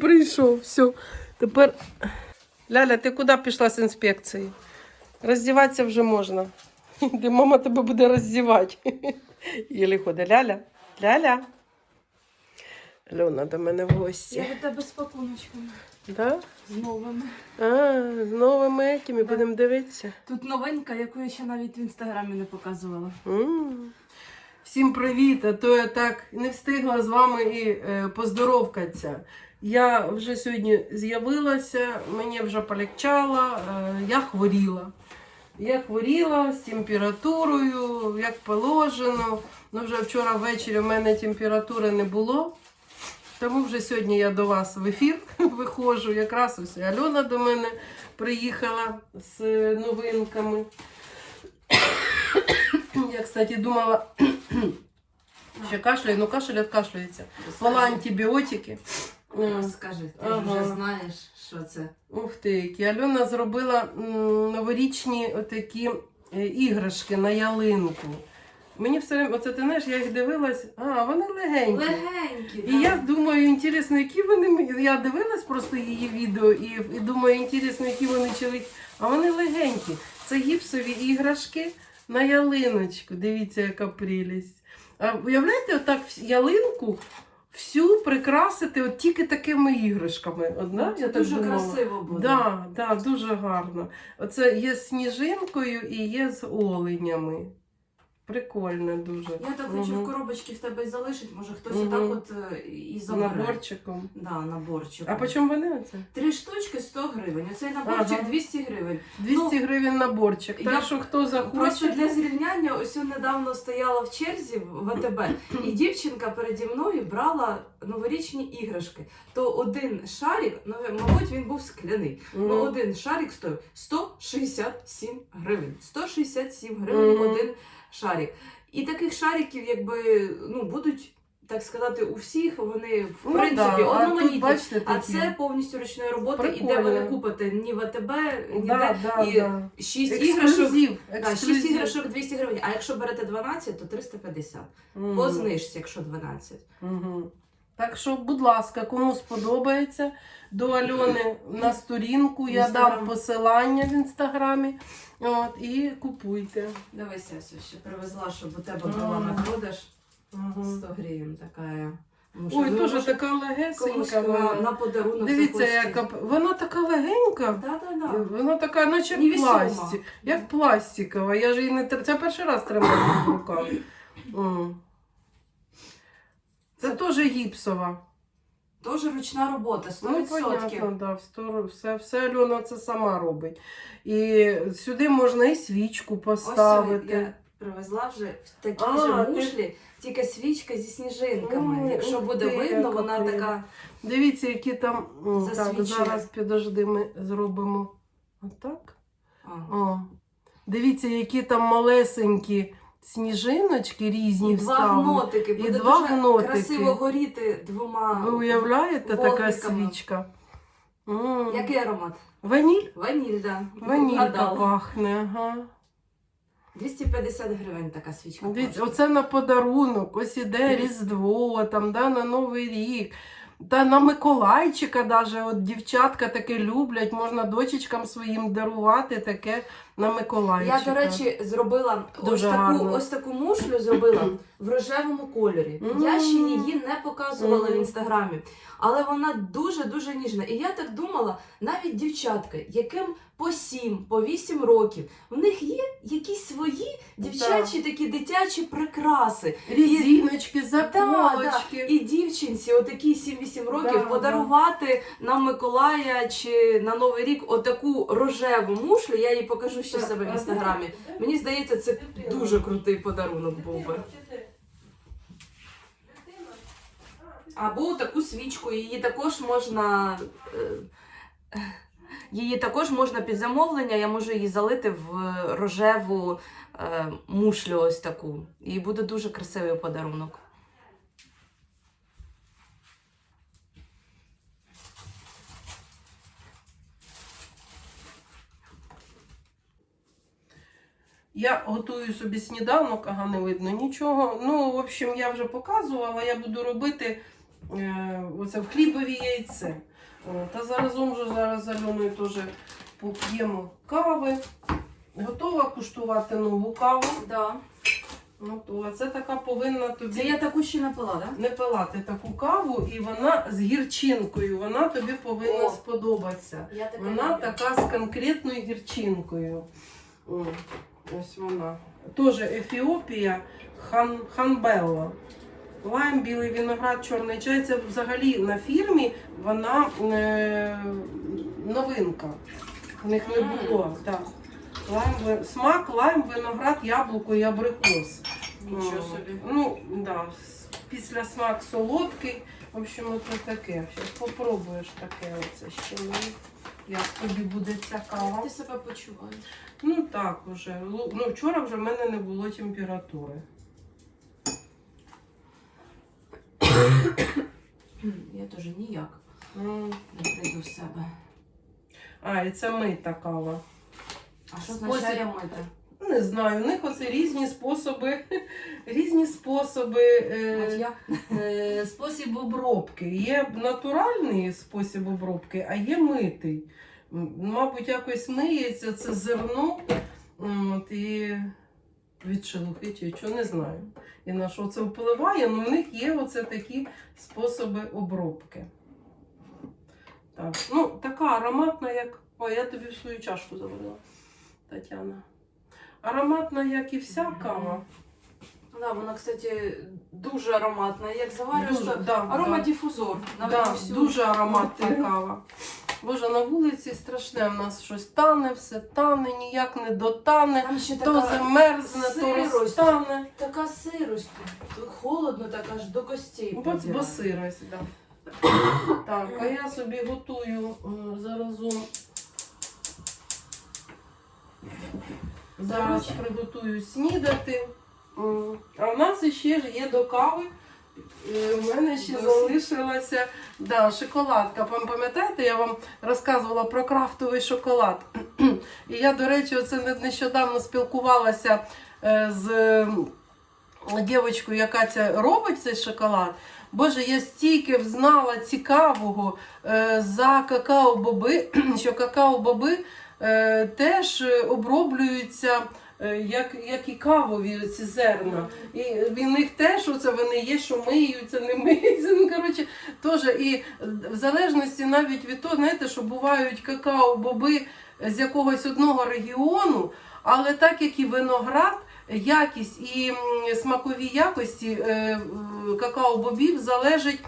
прийшов. Все. Тепер. Ляля, ти куди пішла з інспекції? Роздіватися вже можна. Де мама тебе буде роздівати. Єлі ходить. Ляля. Ляля. Льона до мене в гості. Я від тебе з пакуночками. Да? З новими. А, з новими якими будемо дивитися. Тут новинка, яку я ще навіть в інстаграмі не показувала. М. Всім привіт! А то я так не встигла з вами і е, поздоровкатися. Я вже сьогодні з'явилася, мені вже полегчало, е, я хворіла. Я хворіла з температурою, як положено. Ну, вже вчора ввечері в мене температури не було. Тому вже сьогодні я до вас в ефір виходжу. Якраз ось Альона до мене приїхала з е, новинками. Я, кстати, думала, що кашляю, ну кашель відкашлюється. Пила антибіотики. Розкажи, ти Ага. вже знаєш, що це. Ух ти, які. Альона зробила новорічні отакі е, іграшки на ялинку. Мені все время, оце ти знаєш, я їх дивилась, а вони легенькі. Легенькі. І я думаю, інтересно, які вони. Я дивилась просто її відео і, і думаю, інтересно, які вони чоловік. А вони легенькі. Це гіпсові іграшки на ялиночку. Дивіться, яка прелість. А уявляєте, отак ялинку всю прикрасити от тільки такими іграшками. Одна, Це я так дуже думала. красиво буде. Да, да, дуже гарно. Оце є з сніжинкою і є з оленями. Прикольно дуже. Я так хочу Мгм. в коробочці в тебе й залишити, може хтось Мгм. отак от е, і забере. Наборчиком. Да, наборчик. А по чому вони оце? Три штучки 100 гривень. Оцей наборчик Ага. 200 гривень. 200 гривень наборчик. Так що хто Просто для зрівняння, ось я недавно стояла в черзі в АТБ, і дівчинка переді мною брала новорічні іграшки. То один шарик, ну мабуть, він був скляний. Ну, Мгм. один шарик стоїв 167 гривень. 167 гривень Мгм. один шарик. І таких шариків, якби, ну, будуть, так сказати, у всіх вони в Ну, принципі да, а тут, одноманітні. А це повністю ручної роботи, і де ви не купите ні в АТБ, ніде. да, да, і да. 6 іграшок. Ексклюзив. 6 іграшок 200 гривень. А якщо берете 12, то 350. Mm. По знижці, якщо 12. Мгм. Так що, будь ласка, кому сподобається до Альони на сторінку, я Інстаграм. дам посилання в інстаграмі. От, і купуйте. Дивися, я ще привезла, щоб у тебе була на продаж Мгм. 100 гривень така. Ой, теж дуже така комусь легесенька. на, вона. на подарунок Дивіться, захочеться. яка п- вона така легенька. Да, да, да. Вона така, наче Невесома. пластик, як пластикова. Я ж її не тр- Це перший раз тримаю в руках. М. Це теж гіпсова. Тоже ручна робота, 100%. Ну, понятно, да, в сторону, все, все Альона це сама робить. І сюди можна і свічку Ось поставити. я привезла вже в такій А, же ти- мушлі, тільки свічка зі сніжинками. Ой, Якщо ух буде ти, видно, яка вона така. Дивіться, які там. М, Так, Засвічує. зараз підожди, ми зробимо отак. А. О. Дивіться, які там малесенькі сніжиночки різні два вставлені. гнотики. І два дуже гнотики. красиво горіти двома. Ви уявляєте, така вогниками. свічка? М. Який аромат? Ваніль? Ваніль, да. Ванілька Вгадала. пахне, ага. 250 гривень така свічка. Дивіться, коштує. оце на подарунок, ось іде Різдво, там, да, на Новий рік. Та на Миколайчика даже, от дівчатка таке люблять, можна дочечкам своїм дарувати таке на Миколайчика. Я, до речі, зробила ось таку, гарно. ось таку мушлю зробила в рожевому кольорі. Мгм. Я ще її не показувала в інстаграмі, але вона дуже-дуже ніжна. І я так думала, навіть дівчатка, яким по 7, по 8 років, в них є якісь свої дівчачі такі дитячі прикраси. Різіночки, Да, да. І дівчинці, отакі 7-8 років, Да, подарувати на Миколая чи на Новий рік отаку рожеву мушлю, я їй покажу ще себе в інстаграмі. Мені здається, це дуже крутий подарунок був би. Або таку свічку, її також можна. е, Її також можна під замовлення, я можу її залити в рожеву е, мушлю ось таку. І буде дуже красивий подарунок. Я готую собі сніданок, ага, не видно нічого. Ну, в общем, я вже показувала, я буду робити е, оце в хлібові яйце. О, Та заразом же зараз з Альоною теж поп'ємо кави. Готова куштувати нову каву. Да. Готова. Це така повинна тобі Це я таку ще не пила, да? не пилати таку каву, і вона з гірчинкою. Вона тобі повинна О. сподобатися. Я Вона люблю. така з конкретною гірчинкою. О, ось вона. Теж Ефіопія, хан, ханбелла. Лайм, білий виноград, чорний чай. Це взагалі на фірмі вона е, новинка. В них не було. Так. Лайм, смак, лайм, виноград, яблуко і абрикос. Нічого собі. Ну, да, після смак солодкий. В общем, це таке. Зараз попробуєш таке оце ще. Як тобі буде ця кава? Як ти себе почуваєш? Ну так уже. Ну, вчора вже в мене не було температури. Я теж ніяк М. не прийду в себе. А, і це мита кава. А що означає мити? Не знаю, у них оце різні способи, різні способи, е, е, спосіб обробки. Є натуральний спосіб обробки, а є митий. Мабуть, якось миється це зерно от, і від шелухи чи що, не знаю. І на що це впливає, але у них є оце такі способи обробки. Так. Ну, така ароматна, як. Ой, я тобі свою чашку заварила, Тетяна. Ароматна, як і вся кава. Да, вона, кстати, дуже ароматна. Як заварюєш, то да, аромадифузор. Навіть Да, всю... дуже ароматна кава. Боже, на вулиці страшне, в нас щось тане, все тане, ніяк не дотане, Там ще то така, замерзне, то сирость. розтане. така сирость. Холодно так аж до костей. Бо, бо сирость, да. Так, а я собі готую м, заразом. Зараз приготую снідати. А в нас ще ж є до кави. Е, У мене ще Досі. залишилася да, шоколадка. Пам- Пам'ятаєте, я вам розказувала про крафтовий шоколад. І я, до речі, оце не- нещодавно спілкувалася е, з дівчинкою, яка це робить цей шоколад. Боже, я стільки взнала цікавого е, за какао-боби, що какао-боби е, теж е, оброблюються. е, Як, як і кавові ці зерна. І в них теж оце вони є, що миються, не миються. Ну, коротше, теж. І в залежності навіть від того, знаєте, що бувають какао-боби з якогось одного регіону, але так як і виноград, якість і смакові якості е, е, какао-бобів залежить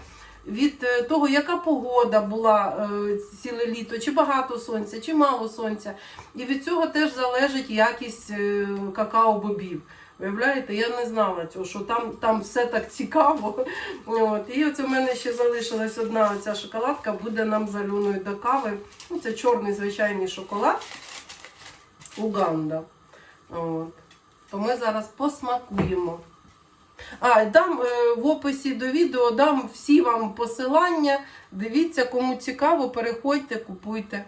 від е, того, яка погода була е, ціле літо, чи багато сонця, чи мало сонця. І від цього теж залежить якість е, какао-бобів. Виявляєте, я не знала цього, що там, там все так цікаво. От. І оце в мене ще залишилась одна оця шоколадка, буде нам з до кави. Ну, це чорний звичайний шоколад. Уганда. От. То ми зараз посмакуємо. А, дам е, в описі до відео дам всі вам посилання. Дивіться, кому цікаво, переходьте, купуйте.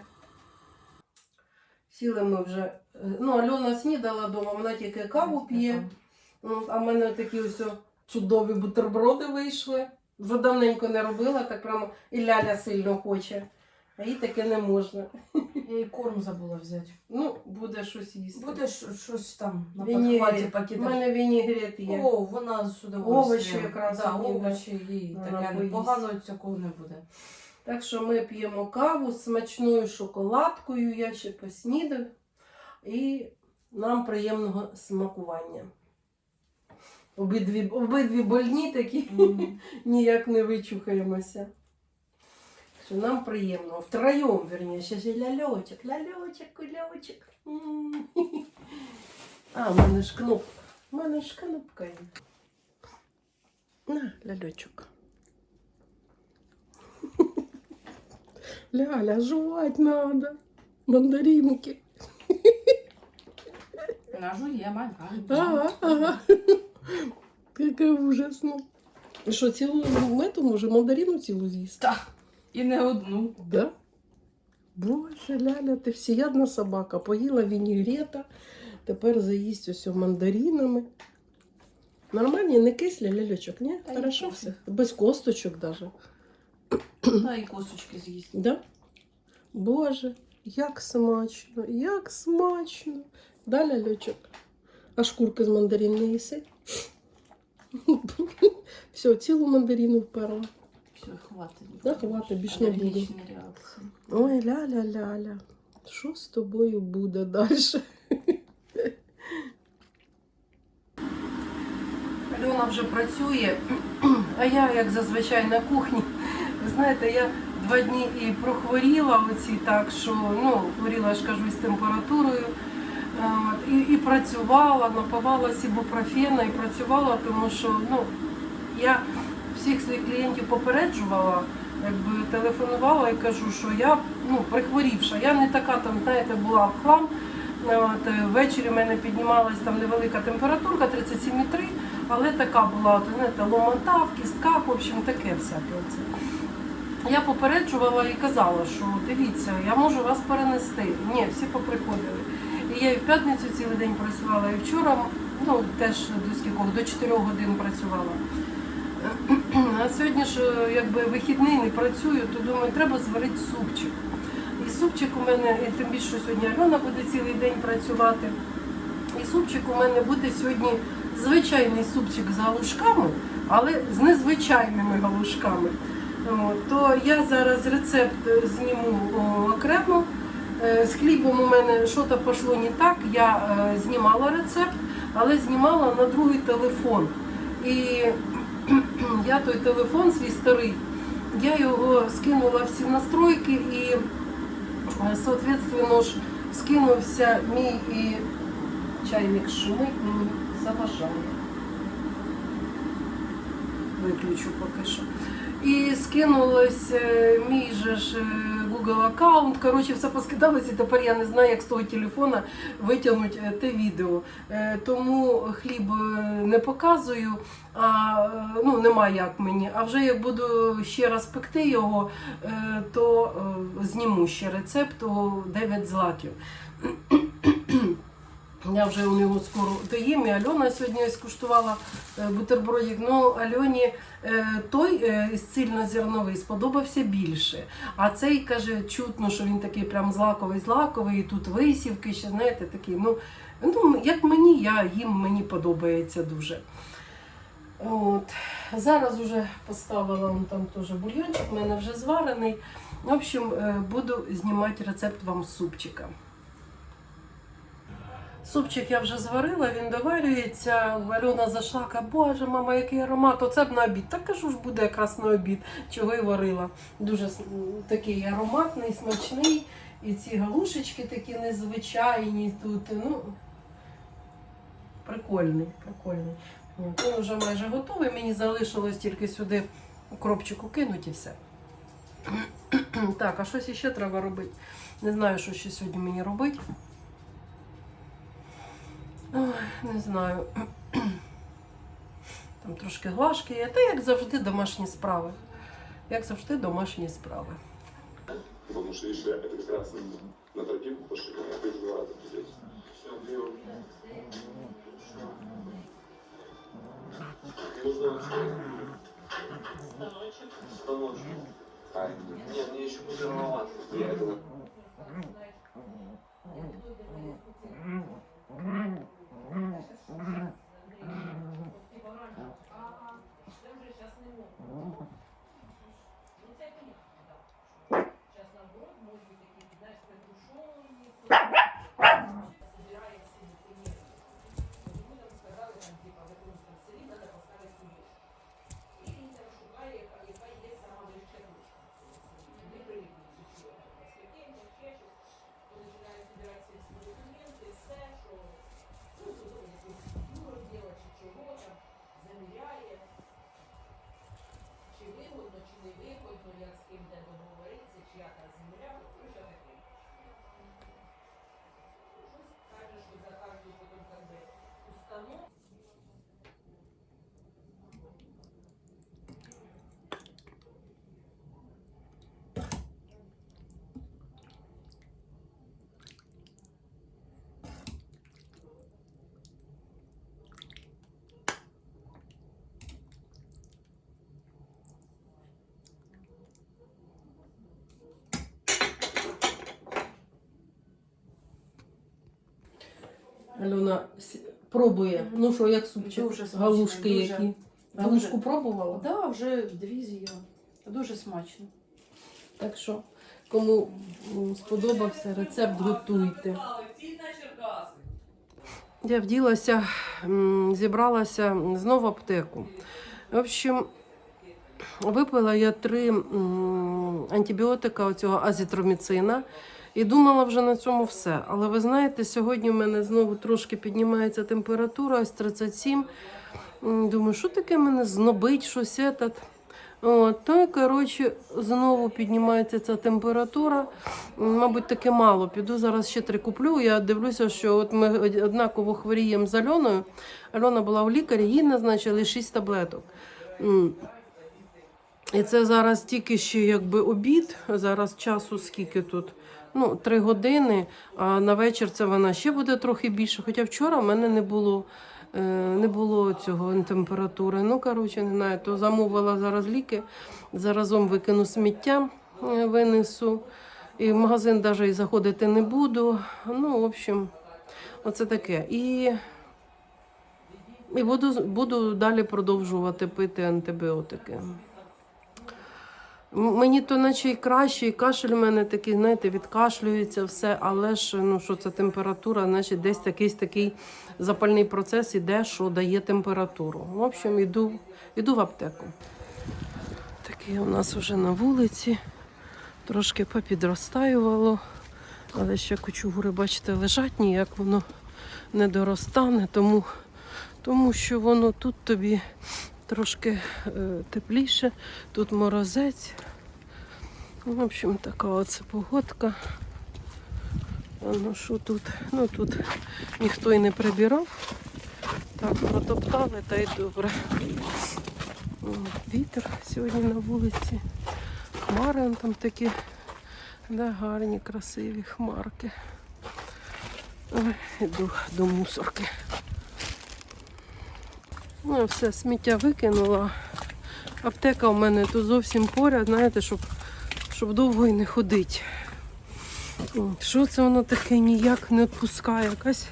Сіли ми вже. Ну, Альона снідала вдома, вона тільки каву п'є. А в мене такі ось чудові бутерброди вийшли. Вже давненько не робила, так прямо і ляля сильно хоче. А їй таке не можна. Я і корм забула взяти. Ну, буде щось їсти. Буде щ- щось там на Вінігрет. подхваті У покидати. мене вінігрет є. О, вона з удовольствием. Овочі якраз да, овочі їй Вона таке поїсть. погано цього не буде. Так що ми п'ємо каву з смачною шоколадкою, я ще поснідав. І нам приємного смакування. Обидві, обидві больні такі ніяк не вичухаємося. Що нам приємно. Втроєм, верніше, ще ляльочок, ляльочок, кульочок. М. А, в мене ж кнопка. В мене ж кнопка є. На, ляльочок. Ляля, жевать надо. Мандаринки. Нажу є, мага. Ага, ага. Який ужасно. І що, цілу мету може мандарину цілу з'їсти? Так. І не одну. Да? Боже, Ляля, ти всеядна собака. Поїла вінігрета, тепер заїсть ось мандаринами. Нормальні, не кислі лялючок, ні? Та Хорошо все. Без косточок даже. Та і косточки з'їсть. Да? Боже, як смачно, як смачно. Да, лялючок? А шкурки з мандарин не їси? Все, цілу мандарину вперла. Все, хватить. Да, хватить, більш не буду. Реакції. Ой, ля-ля-ля-ля. Що з тобою буде далі? Альона вже працює, а я, як зазвичай, на кухні. Ви знаєте, я два дні і прохворіла оці так, що ну, хворіла, я ж кажу, з температурою. І, і працювала, напивалась ібупрофена і працювала, тому що ну, я всіх своїх клієнтів попереджувала, якби телефонувала і кажу, що я ну, прихворівша, я не така там, знаєте, була в хлам. От, е, ввечері в мене піднімалась там невелика температурка, 37,3, але така була, знаєте, ломота в кістках, в общем, таке всяке. Оце. Я попереджувала і казала, що дивіться, я можу вас перенести. Ні, всі поприходили. І я і в п'ятницю цілий день працювала, і вчора ну, теж до скількох, до 4 годин працювала. А сьогодні ж якби вихідний не працюю, то думаю, треба зварити супчик. І супчик у мене, і тим більше що сьогодні Альона буде цілий день працювати. І супчик у мене буде сьогодні звичайний супчик з галушками, але з незвичайними галушками. То я зараз рецепт зніму окремо. Е, З хлібом у мене щось пішло не так. Я е, знімала рецепт, але знімала на другий телефон. І я той телефон свій старий, я його скинула всі настройки і, е, соответственно, ж скинувся мій і чайник шумить, мені заважає. Виключу поки що. І скинулось е, мій же ж е, Google аккаунт. Коротше, все поскидалося, і тепер я не знаю, як з того телефона витягнути е, те відео. Е, Тому хліб е, не показую, а ну нема як мені. А вже як буду ще раз пекти його, то зніму ще рецепт у 9 злаків. Я вже у нього скоро доїм, і Альона сьогодні скуштувала е, бутербродик. Ну, Альоні е, той е, цільнозерновий сподобався більше. А цей каже, чутно, що він такий прям злаковий злаковий, і тут висівки, ще знаєте, такі. Ну, ну як мені, я їм мені подобається дуже. От. Зараз вже поставила он там теж бульйончик, у мене вже зварений. В общем, буду знімати рецепт вам супчика. Супчик я вже зварила, він доварюється. Альона зайшла, каже, боже, мама, який аромат, оце б на обід. Так кажу ж буде якраз на обід, чого й варила. Дуже такий ароматний, смачний. І ці галушечки такі незвичайні тут. Ну, прикольний, прикольний. Він вже майже готовий. Мені залишилось тільки сюди укропчику кинути і все. Так, а щось іще треба робити. Не знаю, що ще сьогодні мені робити. Ой, не знаю. Там трошки глажки є. Та як завжди домашні справи. Як завжди домашні справи. Потому что, видишь, это как раз на тропинку пошли, а ты два раза пиздец. Нужно станочек. А, нет, мне еще будет рановато. Я этого... Альона с- пробує. Ну що, як супчик? Дуже смачно, Галушки дуже. які. Дуже. Галушку пробувала? Да, вже дві з'їла. Дуже смачно. Так що, кому м, сподобався рецепт, готуйте. Я вділася, м, зібралася знову в аптеку. В общем, випила я три м, антибіотика оцього азітроміцина і думала вже на цьому все. Але ви знаєте, сьогодні в мене знову трошки піднімається температура, ось 37. Думаю, що таке мене знобить, щось етат. От, то коротше, знову піднімається ця температура. Мабуть, таки мало. Піду зараз ще три куплю. Я дивлюся, що от ми однаково хворіємо з Альоною. Альона була у лікарі, їй назначили 6 таблеток. І це зараз тільки ще якби обід. Зараз часу скільки тут? Ну, три години, а на вечір це вона ще буде трохи більше. Хоча вчора в мене не було, е, не було цього температури. Ну, коротше, не знаю, то замовила зараз ліки, заразом викину сміття, е, винесу. І в магазин навіть і заходити не буду. Ну, в общем, оце таке. І, і буду, буду далі продовжувати пити антибіотики. Мені то наче і краще, і кашель в мене такий, знаєте, відкашлюється все, але ж ну що це температура, значить десь якийсь такий запальний процес іде, що дає температуру. В общем, іду, іду в аптеку. Таке у нас вже на вулиці. Трошки попідростаювало, але ще кучугури, бачите, лежать, ніяк воно не доростане, тому, тому що воно тут тобі трошки е, тепліше, тут морозець. Ну, В общем, така оце погодка. Ну що тут? Ну тут ніхто і не прибирав. Так, протоптали та й добре. Вітер сьогодні на вулиці. Хмари там такі да, гарні, красиві хмарки. Ой, іду до мусорки. Ну, все, сміття викинула. Аптека у мене тут зовсім поряд, знаєте, щоб, щоб довго і не ходити. Що це воно таке ніяк не відпускає? Якась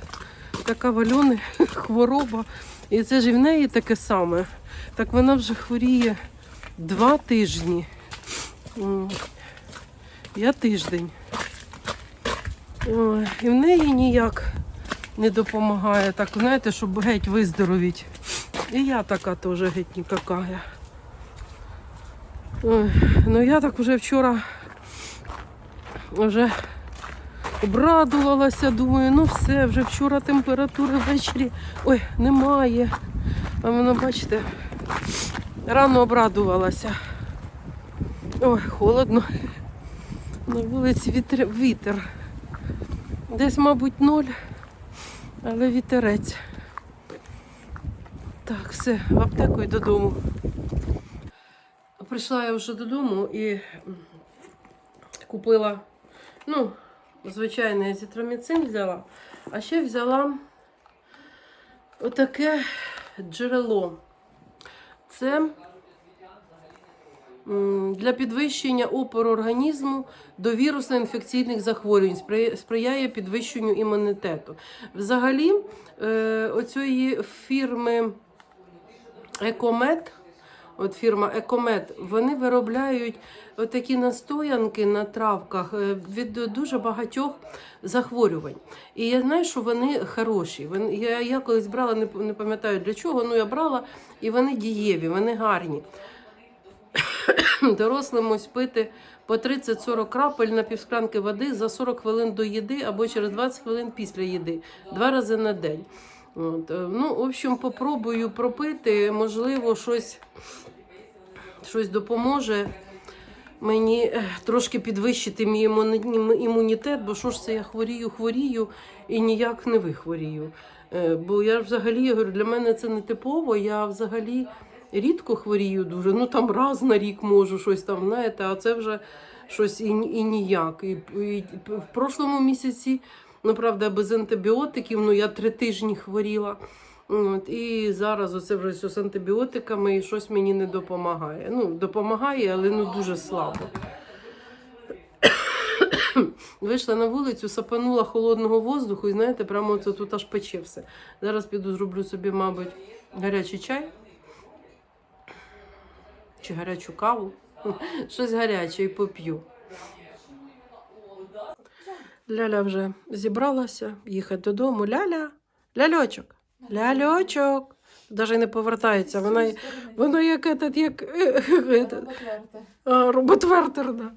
така вальони хвороба. І це ж і в неї таке саме. Так вона вже хворіє два тижні. Я тиждень. І в неї ніяк не допомагає. Так, знаєте, щоб геть виздоровіть. І я така теж геть нікакая. Ой, ну я так вже вчора вже обрадувалася, думаю, ну все, вже вчора температури ввечері ой, немає. А воно, бачите, рано обрадувалася. Ой, холодно. На вулиці вітер, вітер. Десь, мабуть, ноль, але вітерець. Все, в аптеку і додому. Прийшла я вже додому і купила, ну, звичайний азітроміцин взяла, а ще взяла отаке джерело. Це для підвищення опору організму до вірусно-інфекційних захворювань, сприяє підвищенню імунітету. Взагалі, е, оцієї фірми Екомет, от фірма Екомет, вони виробляють отакі настоянки на травках е, від дуже багатьох захворювань. І я знаю, що вони хороші. Я, я колись брала, не, пам'ятаю для чого, ну я брала, і вони дієві, вони гарні. Дорослим ось пити по 30-40 крапель на півсклянки води за 40 хвилин до їди або через 20 хвилин після їди, два рази на день. От, е, ну, в общем, попробую пропити, можливо, щось, щось допоможе мені е, трошки підвищити мій імуні- імунітет, бо що ж це я хворію, хворію і ніяк не вихворію. Е, Бо я взагалі я говорю, для мене це не типово, я взагалі рідко хворію дуже. Ну там раз на рік можу щось там, знаєте, а це вже щось і, і ніяк. І, і в прошлому місяці, ну правда, без антибіотиків, ну я три тижні хворіла. От, і зараз оце вже все з антибіотиками і щось мені не допомагає. Ну, допомагає, але ну дуже слабо. Вийшла на вулицю, сапанула холодного воздуху, і знаєте, прямо це тут аж пече все. Зараз піду зроблю собі, мабуть, гарячий чай чи гарячу каву. Щось гаряче і поп'ю. Ляля вже зібралася їхати додому. Ляля, ляльочок, ляльочок. Навіть не повертається. Вона, вона як этот, як роботвертер. Да.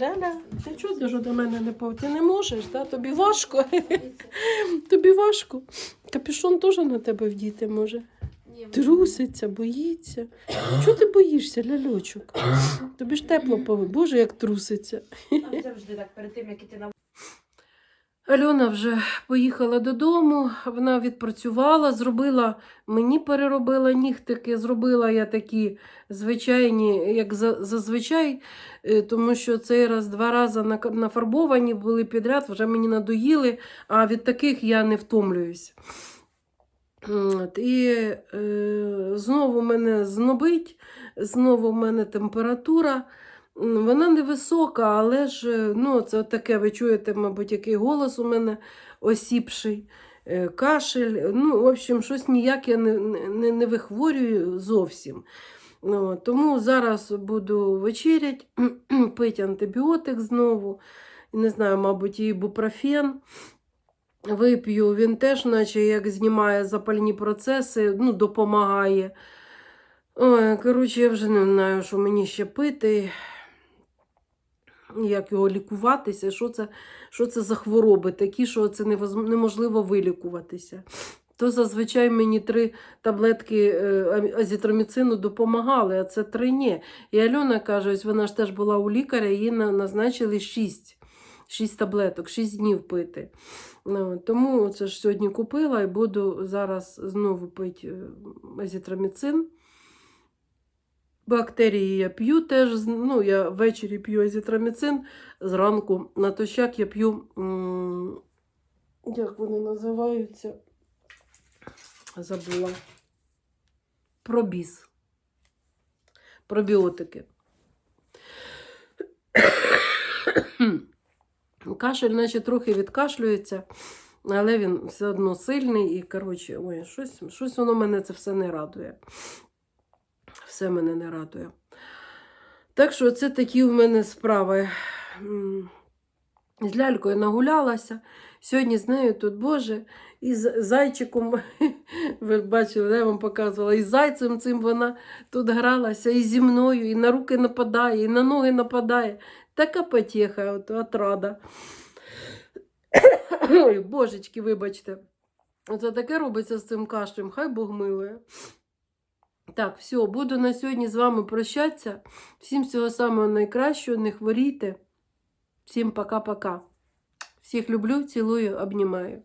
Ляля, ти чого дуже до мене не пов... Ти не можеш, да? тобі важко. тобі важко. Капюшон теж на тебе вдіти може. Труситься, боїться. Чого ти боїшся, ляльочок? Тобі ж тепло пове. Боже, як труситься. Завжди так, перед тим, як іти на Альона вже поїхала додому, вона відпрацювала, зробила, мені переробила нігтики, зробила я такі звичайні, як за- зазвичай, е, тому що цей раз два рази нафарбовані були підряд, вже мені надоїли, а від таких я не втомлююсь. От, і е, знову мене знобить, знову в мене температура. Вона невисока, але ж е, ну, це таке, ви чуєте, мабуть, який голос у мене осіпший, е, кашель. Ну, в общем, щось ніяк я не, не, не вихворюю зовсім. Ну, тому зараз буду вечерять, пити антибіотик знову. Не знаю, мабуть, і ібупрофен. Вип'ю, він теж, наче як знімає запальні процеси, ну, допомагає. Ой, коротше, я вже не знаю, що мені ще пити, як його лікуватися, що це, що це за хвороби такі, що це неможливо вилікуватися. То зазвичай мені три таблетки е, азітроміцину допомагали, а це три ні. І Альона каже, ось вона ж теж була у лікаря, їй назначили шість. Шість таблеток, шість днів пити. Ну, тому це ж сьогодні купила і буду зараз знову пити е, азітроміцин. Бактерії я п'ю теж. Ну, я ввечері п'ю азітроміцин, зранку натощак я п'ю, як вони називаються? Забула. Пробіз. Пробіотики. Кашель, наче трохи відкашлюється, але він все одно сильний і, коротше, ой, щось, щось воно мене це все не радує. Все мене не радує. Так що це такі в мене справи. З лялькою нагулялася. Сьогодні з нею тут, Боже, і з зайчиком, ви бачили, я вам показувала, і з зайцем цим вона тут гралася, і зі мною, і на руки нападає, і на ноги нападає. Така потеха, от, отрада. Божечки, вибачте. Оце таке робиться з цим кашлем, хай Бог милує. Так, все, буду на сьогодні з вами прощатися. Всім всього самого найкращого, не хворійте. Всім пока-пока. Всіх люблю, цілую, обнімаю.